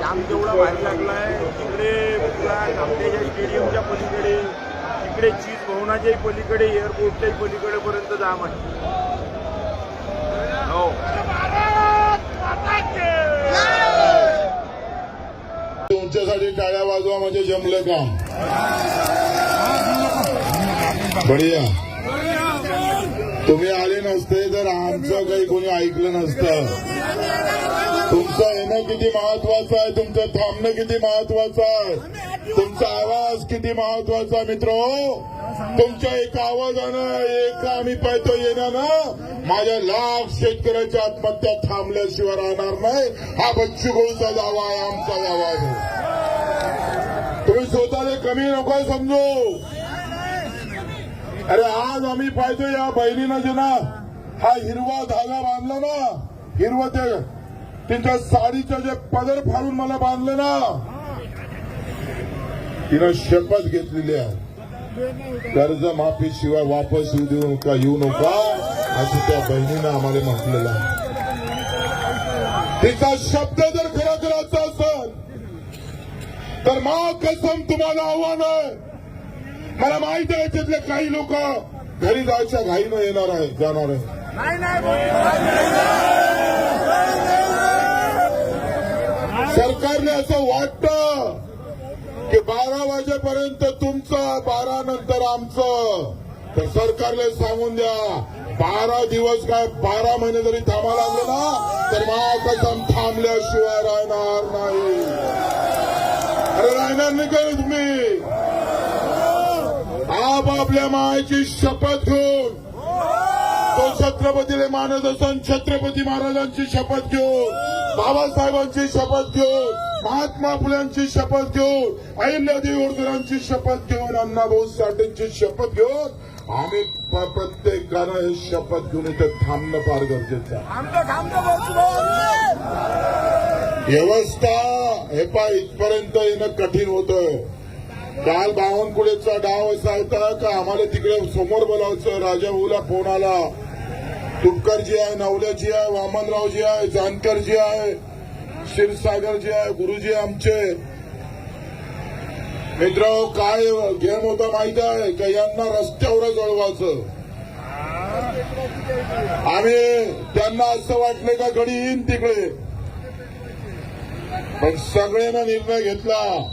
जाम तेवढा भारी लागलाय तिकडे पुला नामदेच्या स्टेडियमच्या पलीकडे तिकडे चीज भवनाच्याही पलीकडे एअरपोर्टच्याही पलीकडे पर्यंत जाम आहे. हो. तुमच्यासाठी टाळ्या वाजवा म्हणजे जमलं का? बढिया. तुम्ही आले नसते तर आमचं काही कोणी ऐकलं नसतं. तुमचं येणं किती महत्वाचं आहे? तुमचं थांबणं किती महत्वाचं आहे? तुमचा आवाज किती महत्त्वाचा आहे मित्र? तुमच्या एका आवाजानं एका आम्ही पाहतो येण्यानं. माझ्या लाख शेतकऱ्याच्या आत्महत्या थांबल्याशिवाय राहणार नाही. हा बच्चू गोळचा दावा आहे आमचा दावा आहे. तुम्ही स्वतःला कमी नको समजू. अरे आज आम्ही पाहतो या बहिणीनं जे ना हा हिरवा धागा बांधला ना हिरवं ते तिच्या साडीचं जे पदर फाडून मला बांधलं ना तिनं शपथ घेतलेली आहे. कर्ज माफी शिवाय वापस येऊ देऊ नका येऊ नका असं त्या बहिणीनं आम्हाला म्हटलेलं आहे. तिचा शब्द जर खरा करायचा असेल तर मा कसम तुम्हाला आव्हान आहे. मला माहिती आहे त्यातले काही लोक घरी जायच्या घाईनं येणार आहे जाणार आहे सरकारने असं वाटतं की बारा तुमचं बारा नंतर आमचं. तर सरकारला सांगून द्या बारा दिवस काय बारा महिने जरी थांबा लागले ना तर महाकसम थांबल्याशिवाय राहणार नाही. अरे राहणार नाही का तुम्ही. आप आपल्या मायेची शपथ घेऊन तो छत्रपतीला मानत असून छत्रपती महाराजांची शपथ घेऊन बाबासाहेबांची शपथ घेऊन महात्मा फुल्यांची शपथ घेऊन अहिल्यादेवी होळकरांची शपथ घेऊन अण्णाभाऊ साठेंची शपथ घेऊन आम्ही प्रत्येकानं हे शपथ घेऊन इथं थांबणं फार गरजेचं आहे. व्यवस्था हे पा इथपर्यंत येणं कठीण होतं काल बावनकुळेचा डाव असा होता का आम्हाला तिकडे समोर बोलावचं राजा भाऊला फोन आला. तुपकरजी आहे नवल्याजी आहे वामनरावजी आहे जानकरजी आहे. क्षीरसागरजी आहे गुरुजी आमचे. मित्र काय गेम होता माहीत आहे? का यांना रस्त्यावर जळवायचं. आणि त्यांना असं वाटलं का घडी येईन तिकडे? पण सगळ्यांना निर्णय घेतला.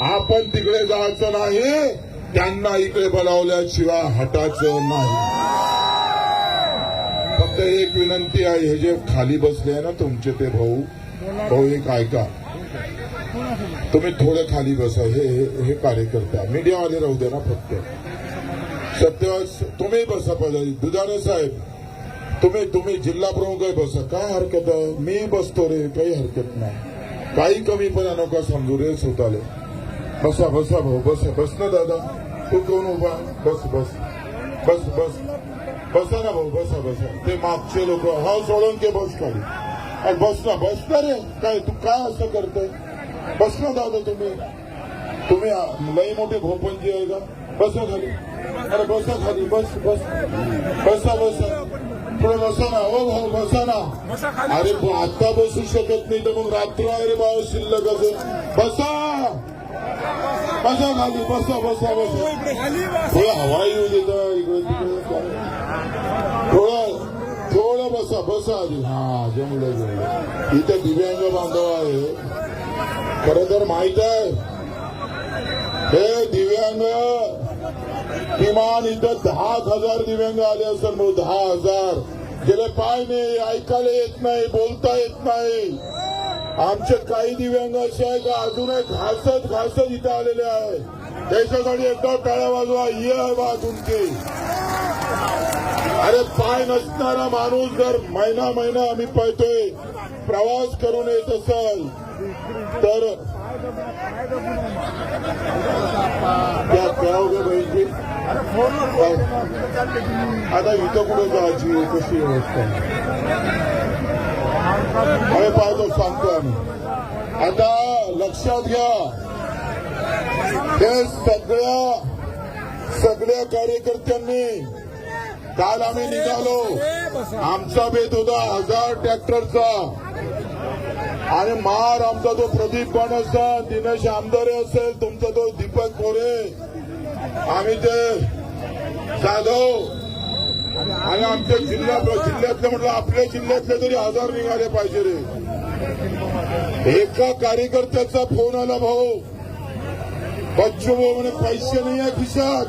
आपण तिकडे जायचं नाही. त्यांना इकडे बोलावल्याशिवाय हटायचं नाही. फक्त एक विनंती आहे हे जे खाली बसले आहे ना तुमचे ते भाऊ भाऊ एक ऐका तुम्ही थोडे खाली बसा, हे, हे- कार्यकर्ते आहे. मीडियावाले राहू दे ना फक्त। सत्य, तुम्ही बसा पाहिजे दुधाने साहेब, तुम्ही तुम्ही जिल्हा प्रमुख बसा काय हरकत आहे मी बसतो रे काही हरकत नाही काही कमीपणा नका समजू रे स्वतःला बसा बसा भाऊ बस बस ना दादा। तू कोण उभा बस बस बस बस। बसा ना भाऊ बसा बसा। ते मागचे लोक हा सोडून के बस खाली। बस ना बस ना रे. काय तू काय असं करतोय? बस ना दादा तुम्ही. तुम्ही लई मोठे भोपंजी आहे का? बसा खाली. अरे बसा खाली बस बस. बसा बसा. थोडं बसा ना. हो भाऊ बसा ना. अरे आता बसू शकत नाही तर मग रात्र आहे रे बाबा शिल्लक असेल बसा. बसा खाली बसा बसा बसा. थोडं हवा येऊ देता इकडे तिकडे. बसा बसा आधी हा जमलं जमलं इथे दिव्यांग बांधव आहे खर तर माहीत आहे हे दिव्यांग किमान इथं दहा हजार दिव्यांग आले असतात म्हणून दहा हजार गेले पाय नाही ऐकायला येत नाही बोलता येत नाही आमचे काही दिव्यांग असे आहे का अजूनही घासत घासत इथं आलेले आहे त्याच्यासाठी एकदा टाळ्या वाजवा ये आहे बा तुमची अरे पाय नसणारा माणूस जर महिना महिना आम्ही पाहतोय प्रवास करून येत असाल तर आता इथं कुठे जायची कशी व्यवस्था आम्ही पाहतो सांगतो आम्ही. आता लक्षात घ्या. हे सगळ्या सगळ्या कार्यकर्त्यांनी काल आम्ही निघालो. आमचा बेत होता हजार ट्रॅक्टरचा. आणि मार आमचा तो प्रदीप पण असता दिनेश आमदारे असेल तुमचा तो दीपक मोरे. आम्ही ते जाधव आणि आमच्या जिल्ह्यात जिल्ह्यातले म्हटलं आपल्या जिल्ह्यातले तरी हजार निघाले पाहिजे रे. एका कार्यकर्त्याचा फोन आला भाऊ. बच्चू भाऊ म्हणे पैसे नाही आहे खिशात.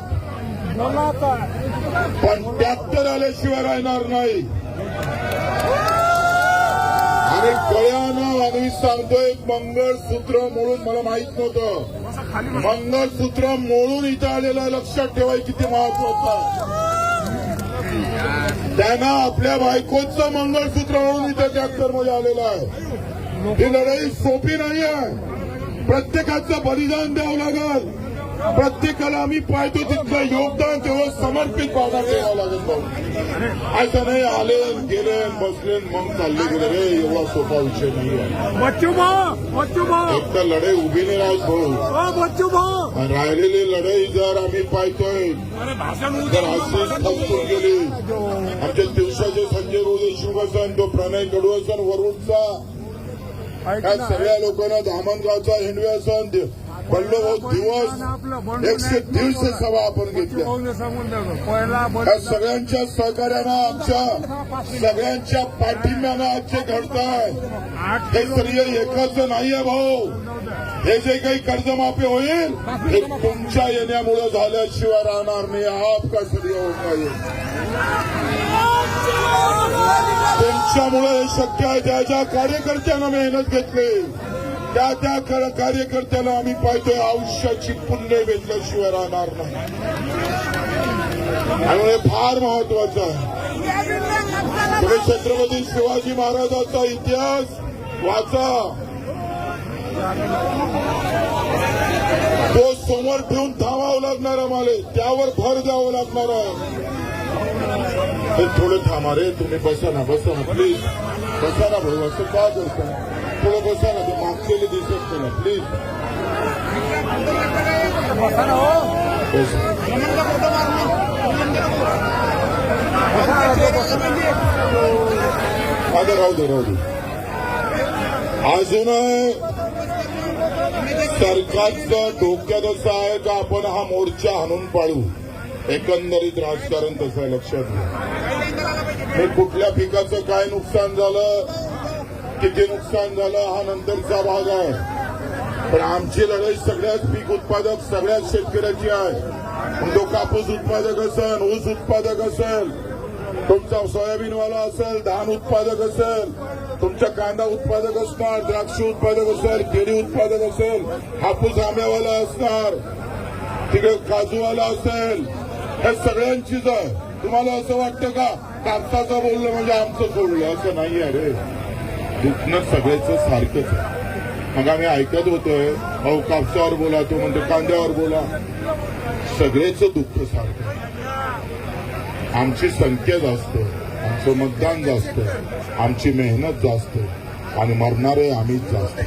पण ट्रॅक्टर आल्याशिवाय राहणार नाही. आणि कळ्यानं आम्ही सांगतोय मंगळसूत्र म्हणून मला माहीत नव्हतं. मंगळसूत्र मोडून इथं आलेलं लक्षात ठेवाय किती महत्वाचं त्यांना आपल्या बायकोचं मंगळसूत्र म्हणून इथं ट्रॅक्टरमध्ये आलेलं आहे. ही लढाई सोपी नाही आहे प्रत्येकाचं बलिदान द्यावं लागल. प्रत्येकाला आम्ही पाहतो तिथलं योगदान तेवढं समर्पित भावना द्यावं लागेल भाऊ. असं नाही आले गेले बसले मग चालले गेले. रे एवढा सोपा विषय नाही आहे. बच्चू भाऊ बच्चू भाऊ एक तर लढाई उभी नाही राहत भाऊ. राहिलेली लढाई जर आम्ही पाहतोय अरे भाषण जर अशीच खचून गेली आमच्या दिवसाचे संजय रोजे शिवसन तो प्रणय कडू असन वरुडचा त्या सगळ्या लोकांना धामणगावचा हिंडवे बल्लभाऊ दिवस एकशे दीडशे सभा आपण घेतल्या. या सगळ्यांच्या सहकार्यानं आमच्या सगळ्यांच्या पाठिंब्यानं आजचे घडताय हे श्रेय एकाच नाहीये भाऊ. हे जे काही कर्जमाफी होईल हे तुमच्या येण्यामुळे झाल्याशिवाय राहणार नाही. हा आपका श्रेय होत नाही तुमच्यामुळे हे शक्य आहे. त्या ज्या कार्यकर्त्यांना मेहनत घेतली त्या त्या कर- कार्यकर्त्याला आम्ही पाहतोय आयुष्याची पुण्य भेटल्याशिवाय राहणार नाही. त्यामुळे फार महत्वाचं आहे. पुढे छत्रपती शिवाजी महाराजांचा इतिहास वाचा. तो समोर ठेवून थांबावं लागणार आम्हाला. त्यावर भर द्यावं लागणार आहे. थोडं थांबा रे तुम्ही बसा ना बसा ना प्लीज बसा ना भाऊ असं का करता थोडं बसा ना ते दिसत नाही. ना प्लीज बसा. राहू दे राहू दे. अजून सरकारचं डोक्यात असं आहे का आपण हा मोर्चा हाणून पाडू? एकंदरीत राजकारण तसं लक्षात घ्या. हे कुठल्या पिकाचं काय नुकसान झालं? किती नुकसान झालं हा नंतरचा भाग आहे. पण आमची लढाई सगळ्याच पीक उत्पादक सगळ्याच शेतकऱ्याची आहे. तो कापूस उत्पादक असेल ऊस उत्पादक असेल तुमचा सोयाबीनवाला असेल धान उत्पादक असेल तुमचा कांदा उत्पादक असणार द्राक्ष उत्पादक असेल केळी उत्पादक असेल हापूस आंब्यावाला असणार तिकडे काजूवाला असेल हे सगळ्यांचीच आहे. तुम्हाला असं वाटतं का? कापसाचं बोललं म्हणजे आमचं सोडलं असं नाही आहे रे. दुखणं सगळ्याच सारखंच आहे. मग आम्ही ऐकत होतोय अहो कापसावर बोला तो म्हणतो कांद्यावर बोला. सगळेच दुःख सारखं आमची संख्या जास्त आमचं मतदान जास्त आमची मेहनत जास्त आणि मरणारे आम्हीच जास्त.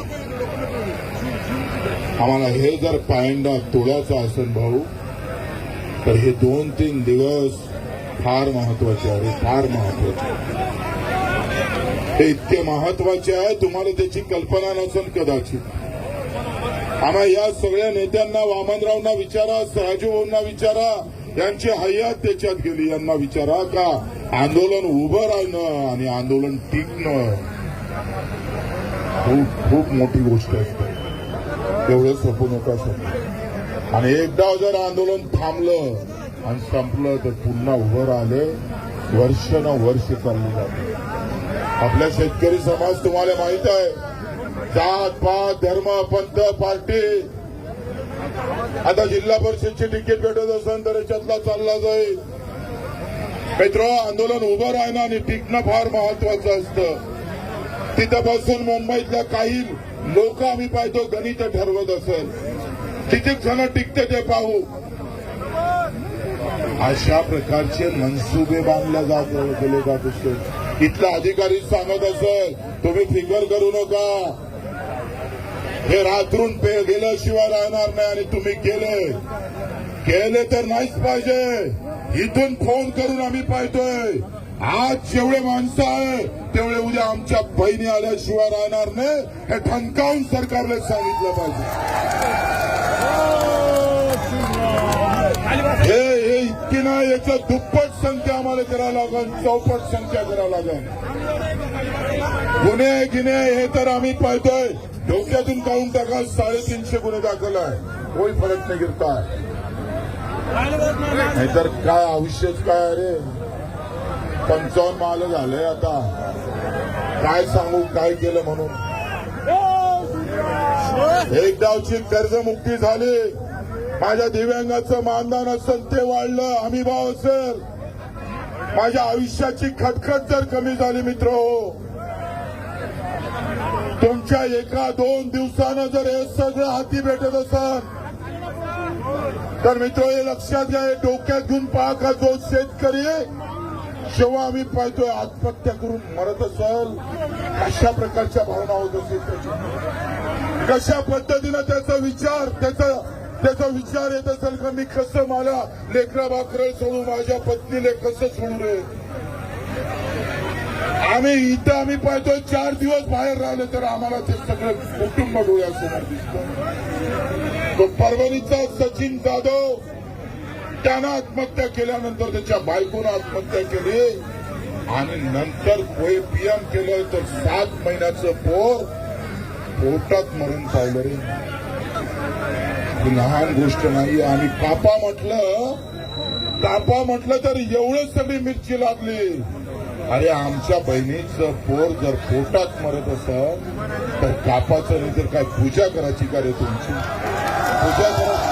आम्हाला हे जर पायंडा तोडायचा असेल भाऊ तर हे दोन तीन दिवस फार महत्त्वाचे आहे फार महत्त्वाचे हे इतके महत्त्वाचे आहे तुम्हाला त्याची कल्पना नसेल कदाचित. आम्हा या सगळ्या नेत्यांना वामनरावना विचारा सयाजी विचारा यांची हयात त्याच्यात गेली यांना विचारा का? आंदोलन उभं राहणं आणि आंदोलन टिकणं. खूप खूप मोठी गोष्ट असते एवढं सोपू नका सर आणि एकदा जर आंदोलन थांबलं आणि संपलं तर पुन्हा उभं राहिलं वर्ष ना वर्ष चाललं जातं. आपला शेतकरी समाज तुम्हाला माहीत आहे. जात पात धर्म पंथ पार्टी. आता जिल्हा परिषदची तिकीट भेटत असेल तर याच्यातला चालला जाईल. मित्र आंदोलन उभं राहणं आणि टिकणं फार महत्वाचं असतं. तिथं बसून मुंबईतल्या काही लोक आम्ही पाहतो गणित ठरवत असेल. किती जण टिकते ते पाहू. अशा प्रकारचे मनसुबे बांधले जात गेले जात असतात इथला अधिकारी सांगत असेल तुम्ही फिकर करू नका. हे रात्रून पे गेल्याशिवाय राहणार नाही आणि तुम्ही गेले. गेले तर नाहीच पाहिजे. इथून फोन करून आम्ही पाहतोय. आज जेवढे माणसं आहे तेवढे उद्या आमच्या बहिणी आल्याशिवाय राहणार नाही. हे ठणकावून सरकारने सांगितलं पाहिजे. हे हे नाही याचं दुप्पट संख्या आम्हाला करावं लागेल चौपट संख्या करावं लागेल. गुन्हे गिन्हे हे तर आम्ही पाहतोय. डोक्यातून काढून टाका साडेतीनशे गुन्हे दाखल आहे. कोणी फरक नाही गिरता नाहीतर काय आयुष्यच काय अरे पंचावन्न माल झालंय आता. काय सांगू काय केलं म्हणून? एक डावची कर्जमुक्ती झाली. माझ्या दिव्यांगाचं मानधन असेल ते वाढलं. हमी भाव असेल. माझ्या आयुष्याची खटखट जर कमी झाली मित्र हो. तुमच्या एका दोन दिवसानं जर हे सगळं हाती भेटत असाल तर मित्र हे लक्षात घ्या हे डोक्यात घेऊन पहा का जो शेतकरी जेव्हा आम्ही पाहतोय आत्महत्या करून मरत असाल. अशा प्रकारच्या भावना होत असेल कशा पद्धतीनं त्याचा विचार त्याचा त्याचा विचार येत असेल का मी कसं मला लेकरा बाकरं सोडू माझ्या पत्नीले कसं सोडू रे? आम्ही इथं आम्ही पाहतोय चार दिवस बाहेर राहिले तर आम्हाला ते सगळं कुटुंब डोळ्यासमोर दिसत. परभणीचा सचिन जाधव त्यानं आत्महत्या केल्यानंतर त्याच्या बायकोनं आत्महत्या केली. आणि नंतर कोई पीएम केलं तर सात महिन्याचं पोर पोटात मरून पावलं रे. ही लहान गोष्ट नाही आणि कापा म्हटलं कापा म्हटलं तर एवढंच सगळी मिरची लागली. अरे आमच्या बहिणीचं पोर जर पोटात मरत असेल तर कापाचं नाही तर काय पूजा करायची का रे तुमची? पूजा करायची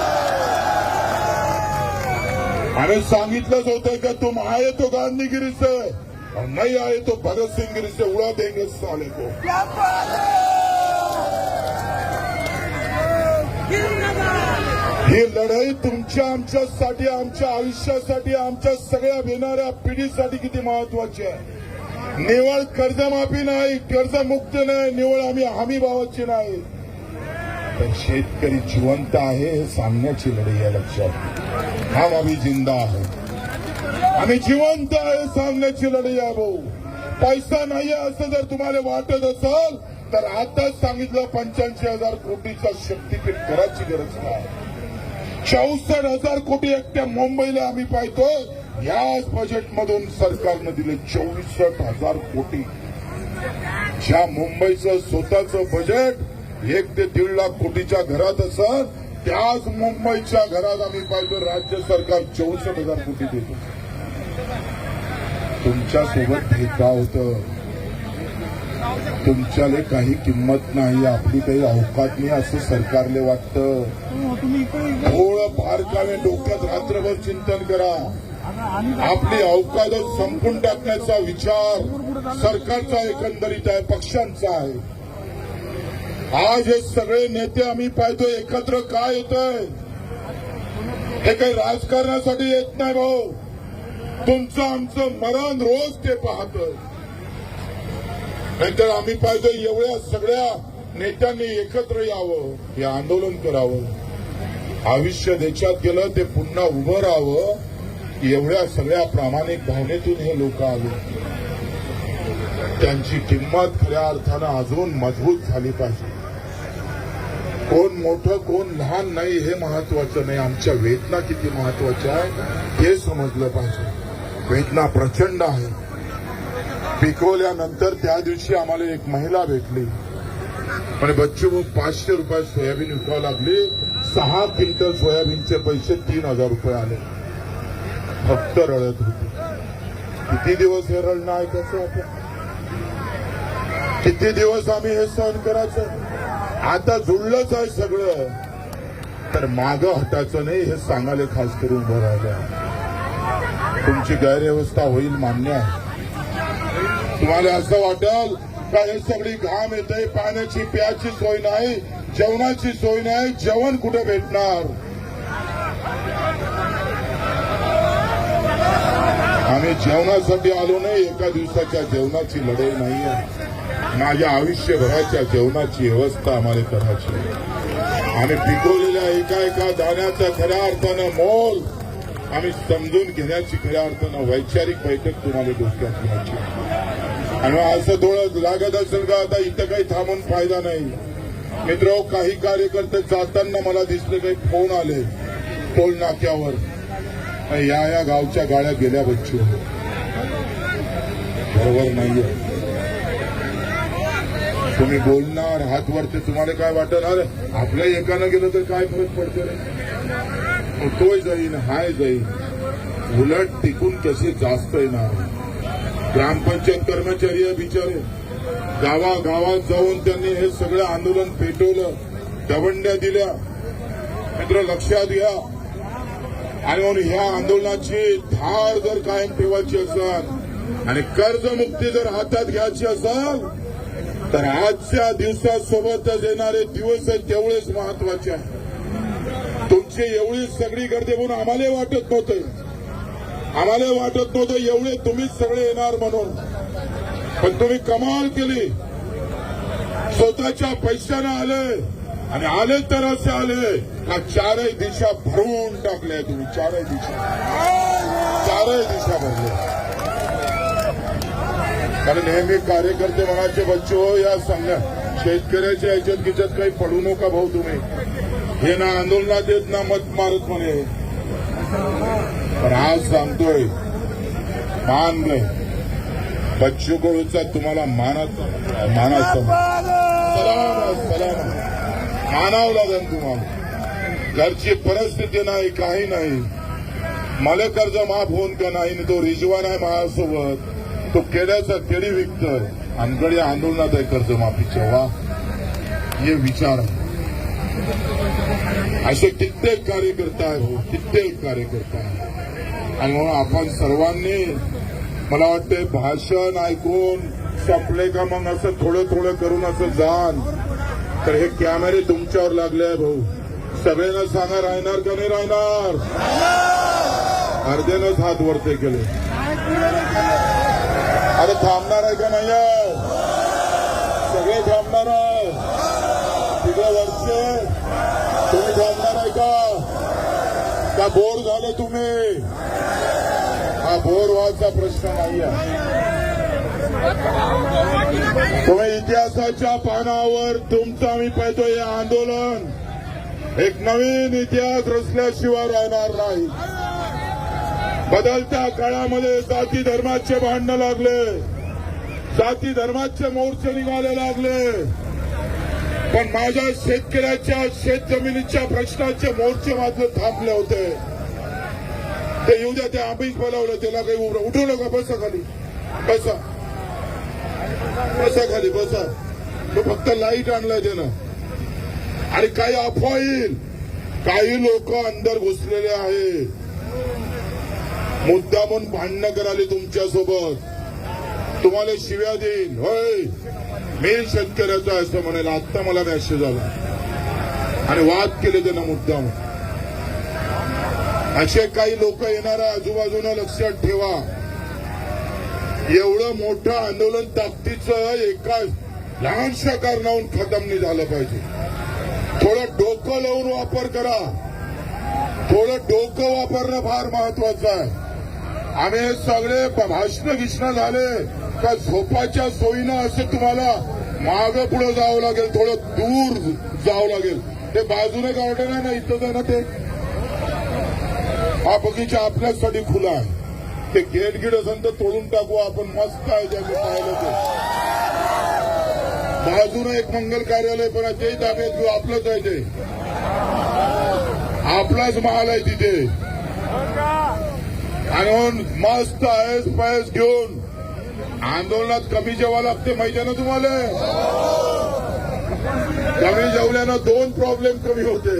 आम्ही सांगितलंच होतं का तुम आहे तो गांधीगिरीचं नाही आहे तो भगतसिंगगिरीचे उड़ा देंगे साले तो ही लढाई तुमच्या आमच्यासाठी आमच्या आयुष्यासाठी आमच्या सगळ्या येणाऱ्या पिढीसाठी किती महत्वाची आहे. निवळ कर्जमाफी नाही कर्जमुक्त नाही निवळ आम्ही हमी भावाची नाही. तर शेतकरी जिवंत आहे हे सांगण्याची लढाई आहे लक्षात. हा आम्ही जिंदा आहे आम्ही जिवंत आहे सांगण्याची लढाई आहे भाऊ. पैसा नाही असं जर तुम्हाला वाटत असेल तर आताच सांगितलं पंच्याऐंशी हजार कोटीचा शक्तीपीठ करायची गरज नाही. चौसष्ट हजार कोटी एकट्या मुंबईला आम्ही पाहतोय. याच बजेटमधून सरकारनं दिले चौसष्ट हजार कोटी. ज्या मुंबईचं स्वतःचं बजेट एक ते दीड लाख कोटीच्या घरात असत त्याच मुंबईच्या घरात आम्ही पाहतो राज्य सरकार चौसष्ट हजार कोटी देतो. तुमच्यासोबत भेदभाव होतं. तुमच्याले काही किंमत नाही आपली काही अवकात नाही असं सरकारले वाटतं. थोडं बारकावे डोक्यात रात्रभर चिंतन करा. आपली अवकादत संपून टाकण्याचा विचार सरकारचा एकंदरीत आहे पक्षांचा आहे. आज हे सगळे नेते आम्ही पाहतो एकत्र काय येत आहे हे काही राजकारणासाठी येत नाही भाऊ. तुमचं आमचं मरण रोज ते पाहतोय. नाहीतर आम्ही पाहिजे एवढ्या सगळ्या नेत्यांनी एकत्र यावं हे आंदोलन करावं. आयुष्य देशात गेलं ते पुन्हा उभं राहावं एवढ्या सगळ्या प्रामाणिक भावनेतून हे लोक आले. त्यांची किंमत खऱ्या अर्थानं अजून मजबूत झाली पाहिजे. कोण मोठं कोण लहान नाही हे महत्वाचं नाही. आमच्या वेदना किती महत्त्वाच्या आहे हे समजलं पाहिजे. वेदना प्रचंड आहे पिकवल्यानंतर त्या दिवशी आम्हाला एक महिला भेटली. म्हणे बच्चू भाऊ पाचशे रुपयात सोयाबीन विकावं लागली. सहा क्विंटल सोयाबीनचे पैसे तीन हजार रुपये आले. फक्त रडत होती. किती दिवस हे रडणं ऐकायचं आपण? किती दिवस आम्ही हे सहन करायचं? आता जुळलंच आहे सगळं. तर माग हटायचं नाही हे सांगायला खास करून उभं राहिलं. तुमची गैरव्यवस्था होईल मान्य आहे. तुम्हाला असं वाटेल का हे सगळी घाम येते पाण्याची प्याची सोय नाही जेवणाची सोय नाही जेवण कुठे भेटणार? आम्ही जेवणासाठी आलो नाही एका दिवसाच्या जेवणाची लढाई नाही आहे माझ्या आयुष्यभराच्या जेवणाची व्यवस्था आम्हाला करायची आम्ही पिकवलेल्या एका एका दाण्याचा खऱ्या अर्थानं मोल आम्ही समजून घेण्याची खऱ्या अर्थानं वैचारिक बैठक तुम्हाला डोक्यात घ्यायची आहे. आणि असं थोडं लागत असेल का आता इथं काही थांबून फायदा नाही. मित्र काही कार्यकर्ते जाताना मला दिसले काही फोन आले टोल नाक्यावर. या या गावच्या गाड्या गेल्या बच्चू. बरोबर नाहीये. तुम्ही बोलणार हात वरते तुम्हाला काय वाटत अरे आपल्या एकानं गेलं तर काय फरक पडतो रे? मग तोय जाईन हाय जाईन. उलट टिकून कसे जास्त येणार. ग्रामपंचायत कर्मचारी आहे बिचारे. गावागावात जाऊन त्यांनी हे सगळं आंदोलन पेटवलं दवंड्या दिल्या. मित्र लक्षात घ्या. आणि म्हणून ह्या आंदोलनाची धार जर कायम ठेवायची असेल आणि कर्जमुक्ती जर हातात घ्यायची असेल तर आजच्या दिवसासोबतच येणारे दिवस तेवढेच महत्त्वाचे आहे तुमची एवढी सगळी गर्दी म्हणून आम्हाला वाटत नव्हतं. आम्हाला वाटत नव्हतं एवढे तुम्हीच सगळे येणार म्हणून. पण तुम्ही कमाल केली. स्वतःच्या पैशानं आले. आणि आले तर असे आले. का चारही दिशा भरून टाकल्या तुम्ही. चारही दिशा. चारही दिशा भरल्या कारण नेहमी कार्यकर्ते म्हणाचे बच्चे हो या सांगा शेतकऱ्याच्या याच्यात गिच्यात काही पडू नका भाऊ तुम्ही. हे ना आंदोलनात येत ना मत मारत म्हणे. पण आज सांगतोय मान रे बच्चू कडूचा तुम्हाला मानत मानाचा सलाम सलाम मानावं लागेल तुम्हाला. घरची परिस्थिती नाही काही नाही. मला कर्ज माफ होऊन का नाही तो रिजवान आहे माझ्यासोबत. तो केड्याचा केडी विकतोय. आमकडे आंदोलनात आहे कर्जमाफीच्या वा. हे विचार. असे कित्येक कार्यकर्ता आहे हो कित्येक कार्यकर्ता आहे आणि म्हणून आपण सर्वांनी मला वाटते भाषण ऐकून संपले का मग असं थोडं थोडं करून असं जाण. तर हे कॅमेरे तुमच्यावर लागले आहे भाऊ. सगळ्यांना सांगा राहणार का नाही राहणार? अर्ध्यानंच हात वरते केले. अरे थांबणार आहे का नाही सगळे थांबणार आहे. तिथे वरचे. तुम्ही थांबणार आहे का? का बोर झाले तुम्ही? हा बोरवाचा प्रश्न नाही आहे तुम्ही इतिहासाच्या पानावर तुमचा मी पाहतो हे आंदोलन. एक नवीन इतिहास रचल्याशिवाय राहणार नाही. बदलत्या काळामध्ये जाती धर्माचे भांडणं लागले. जाती धर्माचे मोर्चे निघाले लागले. पण माझ्या शेतकऱ्याच्या शेत जमिनीच्या प्रश्नाचे मोर्चे मात्र थांबले होते. ते येऊ द्या ते आम्हीच बोलावलं त्याला काही उभं- उठू नका बसा खाली. बसा. बसा खाली बसा. तो फक्त लाइट आणलाय त्यानं. आणि काही अफवा येईल काही लोक अंदर घुसलेले आहेत. मुद्दामून भांडणं कराले तुमच्यासोबत तुम्हाला शिव्या देईन. होय. मी शेतकऱ्याचा असं म्हणेल आत्ता मला मॅसेज आला. आणि वाद केले त्यांना मुद्दाम असे काही लोक येणार आजूबाजूला लक्षात ठेवा. एवढं मोठं आंदोलन ताकदीचं एका लहानशा कारणाहून खतम झालं पाहिजे. थोडं डोकं लावून वापर करा. थोडं डोकं वापरणं फार महत्वाचं आहे. आम्ही हे सगळे भाषण गिष्ण झाले का झोपाच्या सोयीनं असं तुम्हाला माग पुढे जावं लागेल थोडं दूर जावं लागेल. ते बाजूने गार्डन ना इथं जाणं ना ते. हा बगीचा आपल्यासाठी खुला आहे ते गेट गिट असेल तर तोडून टाकू आपण मस्त आहे ज्यांनी पाहिलं ते। बाजूने एक मंगल कार्यालय पण आहे ते ताब्यात घेऊ आपलंच आहे ते आपलाच महाल आहे तिथे आणि मस्त आहेस पायस घेऊन। आंदोलनात कमी जेव्हा लागते माहिती आहे ना तुम्हाला? कमी जेवल्यानं दोन प्रॉब्लेम कमी होते।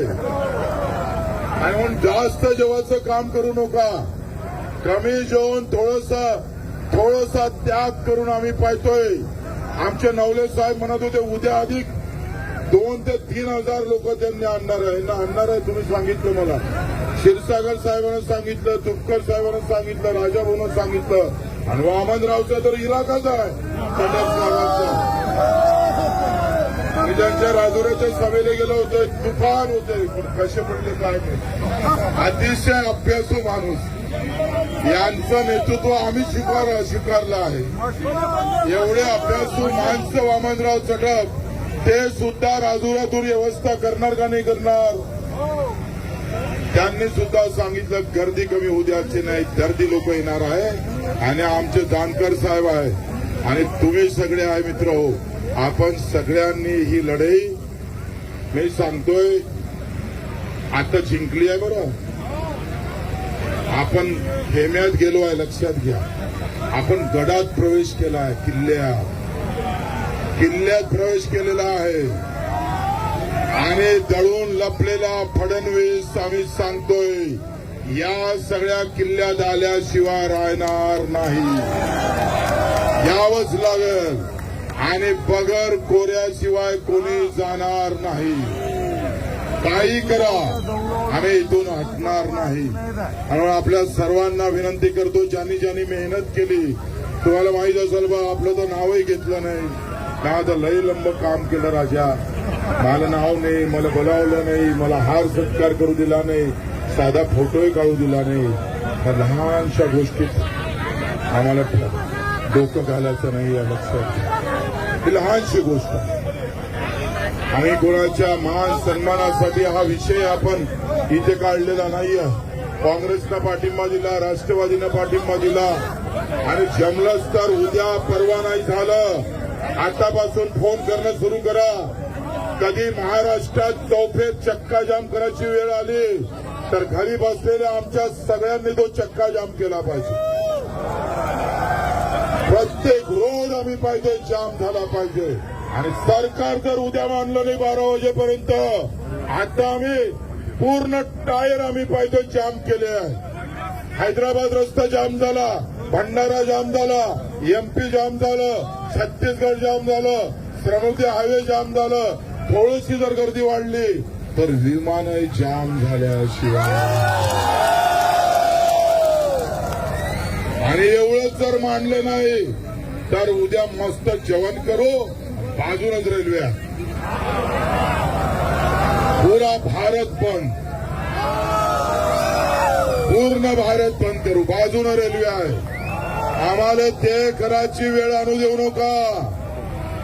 आणि म्हणून जास्त जेवायचं काम करू नका. कमी जेवण थोडस थोडसा त्याग करून आम्ही पाहतोय. आमचे नवले साहेब म्हणत होते उद्या अधिक दोन ते तीन हजार लोक त्यांनी आणणार आहे. ना आणणार आहे तुम्ही सांगितलं मला. क्षीरसागर साहेबांना सांगितलं तुपकर साहेबांना सांगितलं राजाभाऊनं सांगितलं. आणि वामनरावचा तर इलाकाच आहे. संडास गावाचा राजुराच्या राजुऱ्याच्या सभेला गेलो होतो. तुफान होते. कसे पडले काय अतिशय अभ्यासू माणूस. यांचं नेतृत्व आम्ही स्वीकार स्वीकारलं आहे. एवढे अभ्यासू माणसं वामनराव चटप ते सुद्धा राजुरातून व्यवस्था करणार का नाही करणार? त्यांनी सुद्धा सांगितलं गर्दी कमी होऊ द्यायची नाही गर्दी लोक येणार आहे. आणि आमचे जानकर साहेब आहे. आणि तुम्ही सगळे आहे मित्र हो. आपण सगळ्यांनी ही लढाई मी सांगतोय आता जिंकली आहे बरं. आपण खेम्यात गेलो आहे लक्षात घ्या. आपण गडात प्रवेश केला आहे किल्ल्यात. किल्ल्यात प्रवेश केलेला आहे. आणि दळून लपलेला फडणवीस आम्ही सांगतोय या सगळ्या किल्ल्यात आल्याशिवाय राहणार नाही. यावंच लागेल. आणि बगर कोऱ्याशिवाय कोणी जाणार नाही. काही करा आम्ही इथून हटणार नाही. आणि आपल्या सर्वांना विनंती करतो ज्यांनी ज्यांनी मेहनत केली तुम्हाला माहीत असेल बा आपलं तर नावही घेतलं नाही. का तर लय लंब काम केलं राजा? मला नाव नाही मला बोलावलं नाही मला हार सत्कार करू दिला नाही साधा फोटोही काढू दिला नाही. त्या लहानशा गोष्टीत आम्हाला डोकं घालायचं नाही या लक्षात. ही लहानशी गोष्ट. आणि आम्ही कोणाच्या मान सन्मानासाठी हा विषय आपण इथे काढलेला नाहीये. काँग्रेसनं पाठिंबा दिला राष्ट्रवादीनं पाठिंबा दिला. आणि जमलंच तर उद्या परवा नाही झालं. आतापासून फोन करणं सुरू करा. कधी महाराष्ट्रात चौफेत चक्काजाम करायची वेळ आली तर घरी बसलेल्या आमच्या सगळ्यांनी तो चक्काजाम केला पाहिजे. प्रत्येक रोज आम्ही पाहिजे जाम झाला पाहिजे. आणि सरकार जर उद्या मानलं नाही बारा वाजेपर्यंत आता आम्ही पूर्ण टायर आम्ही पाहिजे जाम केले आहे. हैदराबाद रस्ता जाम झाला भंडारा जाम झाला एमपी जाम झालं छत्तीसगड जाम झालं श्रमती हायवे जाम झालं थोडीशी जर गर्दी वाढली तर विमानही जाम झाल्याशिवाय. आणि एवढंच जर मांडलं नाही तर उद्या मस्त जेवण करू बाजूनच रेल्वे आहे. पुरा भारत बंद पूर्ण भारत बंद करू. बाजून रेल्वे आहे. आम्हाला ते कराची वेळ आणू देऊ नका.